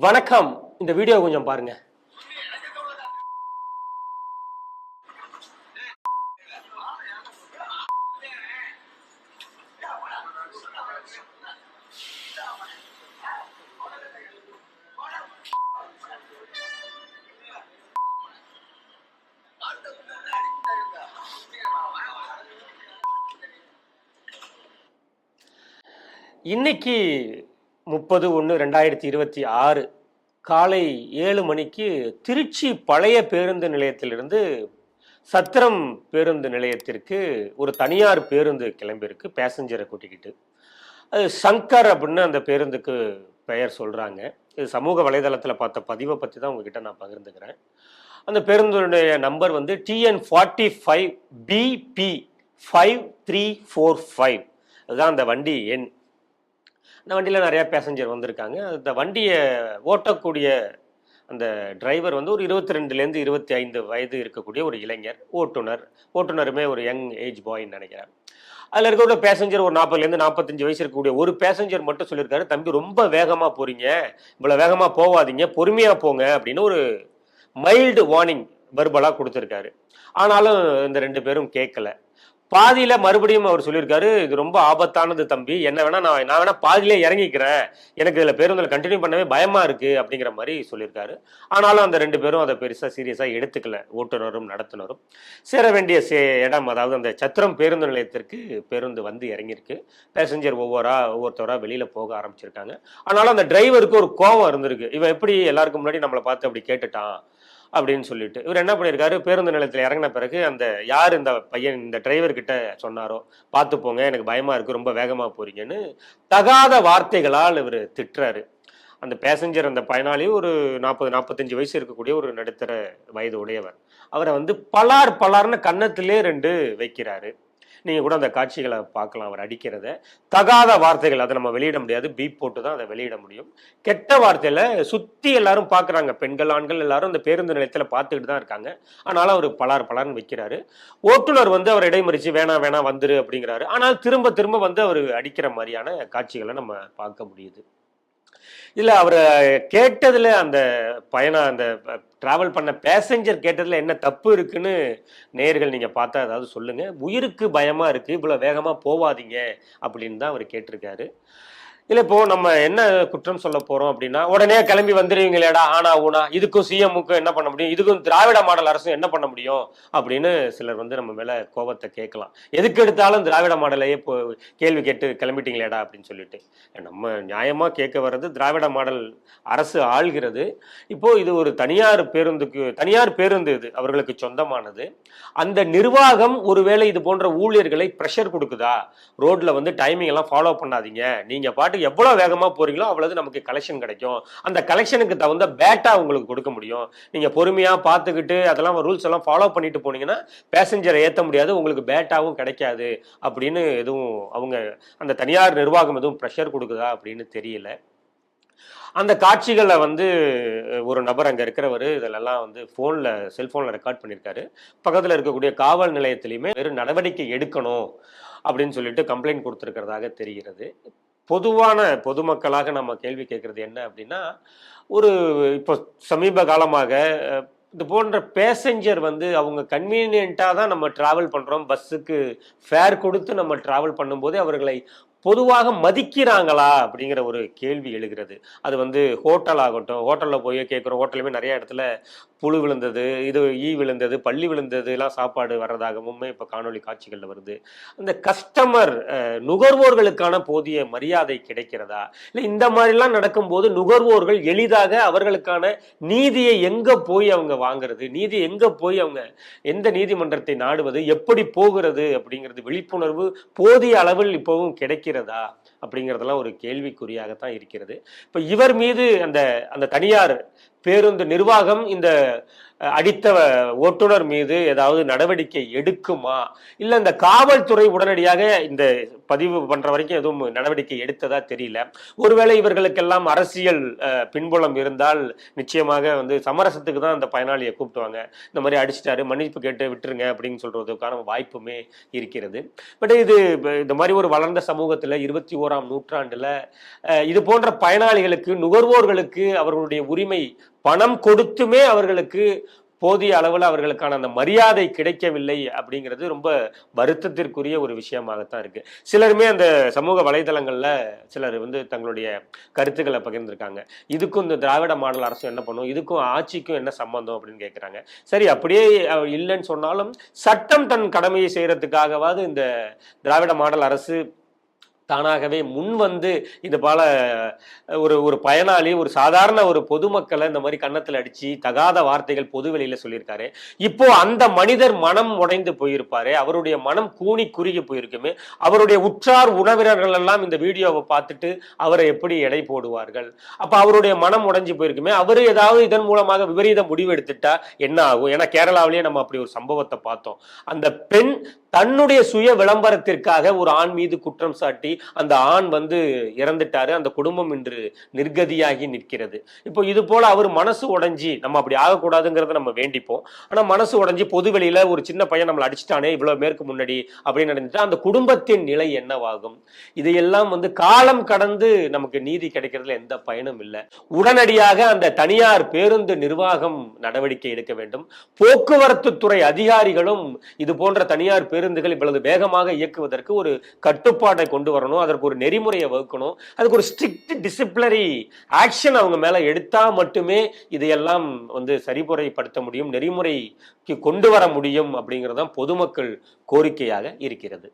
வணக்கம். இந்த வீடியோ கொஞ்சம் பாருங்க. இன்னைக்கு முப்பது ஒன்று ரெண்டாயிரத்தி இருபத்தி ஆறு காலை ஏழு மணிக்கு திருச்சி பழைய பேருந்து நிலையத்திலிருந்து சத்திரம் பேருந்து நிலையத்திற்கு ஒரு தனியார் பேருந்து கிளம்பியிருக்கு பேசஞ்சரை கூட்டிக்கிட்டு. அது சங்கர் அப்படின்னு அந்த பேருந்துக்கு பெயர் சொல்கிறாங்க இது சமூக வலைதளத்தில் பார்த்த பதிவை பற்றி தான் உங்ககிட்ட நான் பகிர்ந்துக்கிறேன். அந்த பேருந்துடைய நம்பர் வந்து TN forty five BB five three four five அதுதான் அந்த வண்டி எண். அந்த வண்டியில் நிறையா பேசஞ்சர் வந்திருக்காங்க. அந்த வண்டியை ஓட்டக்கூடிய அந்த டிரைவர் வந்து ஒரு இருபத்தி ரெண்டுலேருந்து இருபத்தி ஐந்து வயது இருக்கக்கூடிய ஒரு இளைஞர் ஓட்டுநர். ஓட்டுநருமே ஒரு யங் ஏஜ் பாய்ன்னு நினைக்கிறேன். அதில் இருக்கக்கூடிய பேசஞ்சர் ஒரு நாற்பதுலேருந்து நாற்பத்தஞ்சு வயசு இருக்கக்கூடிய ஒரு பேசஞ்சர் மட்டும் சொல்லியிருக்காரு தம்பி ரொம்ப வேகமாக போகிறீங்க இவ்வளோ வேகமாக போகாதீங்க. பொறுமையாக போங்க. அப்படின்னு ஒரு மைல்டு வார்னிங் வெர்பலாக கொடுத்துருக்காரு. ஆனாலும் இந்த ரெண்டு பேரும் கேட்கல. பாதியில மறுபடியும் அவர் சொல்லியிருக்காரு இது ரொம்ப ஆபத்தானது தம்பி. என்ன வேணா நான் நான் வேணா பாதியிலே இறங்கிக்கிறேன். எனக்கு இதில் பேருந்தில் கண்டினியூ பண்ணவே பயமா இருக்கு அப்படிங்கிற மாதிரி சொல்லியிருக்காரு. ஆனாலும் அந்த ரெண்டு பேரும் அதை பெருசா சீரியஸா எடுத்துக்கல. ஓட்டுநரும் நடத்துனரும். சேர வேண்டிய சே இடம் அதாவது அந்த சத்திரம் பேருந்து நிலையத்திற்கு பேருந்து வந்து இறங்கியிருக்கு. பேசஞ்சர் ஒவ்வொருவரா ஒவ்வொருத்தரா வெளியில போக ஆரம்பிச்சிருக்காங்க. ஆனாலும் அந்த டிரைவருக்கு ஒரு கோவம் இருந்திருக்கு. இவன் எப்படி எல்லாருக்கும் முன்னாடி நம்மளை பார்த்து அப்படி கேட்டுட்டான்? அப்படின்னு சொல்லிட்டு. இவர் என்ன பண்ணியிருக்காரு பேருந்து நிலையத்தில் இறங்கின பிறகு அந்த யார் இந்த பையன் இந்த டிரைவர்கிட்ட சொன்னாரோ பார்த்து போங்க எனக்கு பயமாக இருக்குது ரொம்ப வேகமாக போறீங்கன்னு தகாத வார்த்தைகளால் இவர் திட்டுறாரு. அந்த பேசஞ்சர் அந்த பயனாளி ஒரு நாற்பது நாற்பத்தஞ்சு வயசு இருக்கக்கூடிய ஒரு நடுத்தர வயது உடையவர். அவரை வந்து பலார் பலார்னு கன்னத்திலே ரெண்டு வைக்கிறாரு. நீங்கள் கூட அந்த காட்சிகளை பார்க்கலாம் அவர் அடிக்கிறத. தகாத வார்த்தைகள் அதை நம்ம வெளியிட முடியாது. பீப் போட்டு தான் அதை வெளியிட முடியும். கெட்ட வார்த்தையில் சுற்றி எல்லாரும் பார்க்குறாங்க. பெண்கள் ஆண்கள் எல்லாரும் அந்த பேருந்து நிலையத்தில் பார்த்துக்கிட்டு தான் இருக்காங்க. ஆனாலும் அவர் பலார் பலார்னு வைக்கிறாரு. ஓட்டுநர் வந்து அவர் இடைமறிச்சு வேணாம் வேணாம் வந்துரு அப்படிங்கிறாரு. ஆனால் திரும்ப திரும்ப வந்து அவர் அடிக்கிற மாதிரியான காட்சிகளை நம்ம பார்க்க முடியுது. இல்லை அவர் கேட்டதில் அந்த பயணம் அந்த ட்ராவல் பண்ண பேசஞ்சர் கேட்டதில் என்ன தப்பு இருக்குன்னு நேர்கள் நீங்கள் பார்த்தா ஏதாவது சொல்லுங்கள் உயிருக்கு பயமாக இருக்குது இவ்வளோ வேகமாக போவாதீங்க அப்படின்னு தான் அவர் கேட்டிருக்காரு. இல்ல இப்போ நம்ம என்ன குற்றம் சொல்ல போறோம் அப்படின்னா உடனே கிளம்பி வந்துருவீங்களேடா ஆனா ஊனா இதுக்கும் சிஎம்முக்கும் என்ன பண்ண முடியும்? இதுக்கும் திராவிட மாடல் அரசும் என்ன பண்ண முடியும்? அப்படின்னு சிலர் வந்து நம்ம மேல கோபத்தை கேட்கலாம். எதுக்கு எடுத்தாலும் திராவிட மாடலையே இப்போ கேள்வி கேட்டு கிளம்பிட்டீங்களேடா அப்படின்னு சொல்லிட்டு. நம்ம நியாயமா கேட்க வர்றது திராவிட மாடல் அரசு ஆள்கிறது. இப்போ இது ஒரு தனியார் பேருந்துக்கு தனியார் பேருந்து இது அவர்களுக்கு சொந்தமானது. அந்த நிர்வாகம் ஒருவேளை இது போன்ற ஊழியர்களை ப்ரெஷர் கொடுக்குதா? ரோட்ல வந்து டைமிங் எல்லாம் ஃபாலோ பண்ணாதீங்க. நீங்க பாட்டுக்கு எவ்வளோ வேகமாக போகிறீங்களோ அவ்வளவு நமக்கு கலெக்ஷன் கிடைக்கும். அந்த கலெக்ஷனுக்கு தகுந்த பேட்டா உங்களுக்கு கொடுக்க முடியும். நீங்கள் பொறுமையாக பார்த்துக்கிட்டு அதெல்லாம் ரூல்ஸ் எல்லாம் ஃபாலோ பண்ணிட்டு போனீங்கன்னா பேசஞ்சரை ஏற்ற முடியாது உங்களுக்கு பேட்டாவும் கிடைக்காது அப்படின்னு எதுவும் அவங்க அந்த தனியார் நிர்வாகம் எதுவும் ப்ரெஷர் கொடுக்குதா அப்படின்னு தெரியல. அந்த காட்சிகளை வந்து ஒரு நபர் அங்கே இருக்கிறவர் இதிலெல்லாம் வந்து ஃபோனில் செல்ஃபோனில் ரெக்கார்ட் பண்ணியிருக்காரு பக்கத்தில் இருக்கக்கூடிய காவல் நிலையத்திலையுமே வெறும் நடவடிக்கை எடுக்கணும் அப்படின்னு சொல்லிட்டு கம்ப்ளைண்ட் கொடுத்துருக்கிறதாக தெரிகிறது. பொதுவான பொதுமக்களாக நம்ம கேள்வி கேட்குறது என்ன அப்படின்னா ஒரு இப்போ சமீப காலமாக இது போன்ற பேசஞ்சர் வந்து அவங்க கன்வீனியண்ட்டாக தான் நம்ம ட்ராவல் பண்ணுறோம் பஸ்ஸுக்கு ஃபேர் கொடுத்து நம்ம ட்ராவல் பண்ணும்போது அவர்களை பொதுவாக மதிக்கிறாங்களா அப்படிங்கிற ஒரு கேள்வி எழுகிறது. அது வந்து ஹோட்டல் ஆகட்டும் ஹோட்டலில் போய் கேட்குறோம் ஹோட்டலுமே நிறைய இடத்துல புழு விழுந்தது இது ஈ விழுந்தது பள்ளி விழுந்தது எல்லாம் சாப்பாடு வர்றதாகவும் இப்போ காணொளி காட்சிகளில் வருது. அந்த கஸ்டமர் நுகர்வோர்களுக்கான போதிய மரியாதை கிடைக்கிறதா? இல்லை இந்த மாதிரிலாம் நடக்கும்போது நுகர்வோர்கள் எளிதாக அவர்களுக்கான நீதியை எங்கே போய் அவங்க வாங்குறது? நீதி எங்கே போய் அவங்க எந்த நீதிமன்றத்தை நாடுவது? எப்படி போகிறது? அப்படிங்கிறது விழிப்புணர்வு போதிய அளவில் இப்போவும் கிடைக்கிறதா? அப்படிங்கிறதெல்லாம் ஒரு கேள்விக்குறியாகத்தான் இருக்கிறது. இப்போ இவர் மீது அந்த அந்த தனியார் பேருந்து நிர்வாகம் இந்த அடித்த ஓட்டுநர் மீது ஏதாவது நடவடிக்கை எடுக்குமா? இல்லை இந்த காவல்துறை உடனடியாக இந்த பதிவு பண்ற வரைக்கும் எதுவும் நடவடிக்கை எடுத்ததா தெரியல. ஒருவேளை இவர்களுக்கெல்லாம் அரசியல் பின்புலம் இருந்தால் நிச்சயமாக வந்து சமரசத்துக்கு தான் அந்த பயனாளியை கூப்பிட்டுவாங்க இந்த மாதிரி அடிச்சிட்டாரு மன்னிப்பு கேட்டு விட்டுருங்க அப்படின்னு சொல்றதுக்கான வாய்ப்புமே இருக்கிறது. பட் இது இந்த மாதிரி ஒரு வளர்ந்த சமூகத்தில் இருபத்தி ஓராம் நூற்றாண்டுல இது போன்ற பயனாளிகளுக்கு நுகர்வோர்களுக்கு அவர்களுடைய உரிமை பணம் கொடுத்துமே அவர்களுக்கு போதிய அளவில் அவர்களுக்கான அந்த மரியாதை கிடைக்கவில்லை அப்படிங்கிறது ரொம்ப வருத்தத்திற்குரிய ஒரு விஷயமாகத்தான் இருக்குது சிலருமே அந்த சமூக வலைதளங்களில் சிலர் வந்து தங்களுடைய கருத்துக்களை பகிர்ந்திருக்காங்க. இதுக்கும் இந்த திராவிட மாடல் அரசு என்ன பண்ணும்? இதுக்கும் ஆட்சிக்கும் என்ன சம்பந்தம் அப்படின்னு கேட்குறாங்க சரி அப்படியே இல்லைன்னு சொன்னாலும் சட்டம் தன் கடமையை செய்கிறதுக்காகவாவது இந்த திராவிட மாடல் அரசு தானாகவே முன் வந்து இது போல ஒரு ஒரு பயனாளி ஒரு சாதாரண ஒரு பொதுமக்களை இந்த மாதிரி கன்னத்தில் அடித்து தகாத வார்த்தைகள் பொதுவெளியில் சொல்லியிருக்காரு. இப்போ அந்த மனிதர் மனம் உடைந்து போயிருப்பாரு. அவருடைய மனம் கூனி குறுகி போயிருக்குமே. அவருடைய உற்றார் உறவினர்கள் எல்லாம் இந்த வீடியோவை பார்த்துட்டு அவரை எப்படி எடை போடுவார்கள்? அப்போ அவருடைய மனம் உடைஞ்சு போயிருக்குமே. அவர் ஏதாவது இதன் மூலமாக விபரீத முடிவு எடுத்துட்டா என்ன ஆகும்? ஏன்னா கேரளாவிலேயே நம்ம அப்படி ஒரு சம்பவத்தை பார்த்தோம். அந்த பெண் தன்னுடைய சுய விளம்பரத்திற்காக ஒரு ஆண் மீது குற்றம் சாட்டி அந்த ஆண் வந்து இறந்துட்டாரு. அந்த குடும்பம் இன்று நிர்கதியாகி நிற்கிறது. இப்போ இது போல அவர் மனசு உடஞ்சி நம்ம அப்படி ஆகக்கூடாதுங்கிறத நம்ம வேண்டிப்போம். ஆனா மனசு உடஞ்சி பொதுவெளியில ஒரு சின்ன பையன் நம்மளை அடிச்சிட்டானே இவ்வளவு மேற்கு முன்னாடி அப்படின்னு நடந்துட்டா அந்த குடும்பத்தின் நிலை என்னவாகும்? இதையெல்லாம் வந்து காலம் கடந்து நமக்கு நீதி கிடைக்கிறதுல எந்த பயனும் இல்லை. உடனடியாக அந்த தனியார் பேருந்து நிர்வாகம் நடவடிக்கை எடுக்க வேண்டும். போக்குவரத்து துறை அதிகாரிகளும் இது போன்ற தனியார் பேருந்துகள் இவ்வளவு வேகமாக இயக்குவதற்கு ஒரு கட்டுப்பாட்டை கொண்டு வரணும் அதற்கு ஒரு நெறிமுறையை வகுக்கணும் அதுக்கு ஒரு ஸ்ட்ரிக்ட் டிசிப்ளினரி ஆக்ஷன் அவங்க மேல எடுத்தால் மட்டுமே இதையெல்லாம் வந்து சரிமுறைப்படுத்த முடியும் நெறிமுறைக்கு கொண்டு வர முடியும் அப்படிங்கிறதான் பொதுமக்கள் கோரிக்கையாக இருக்கிறது.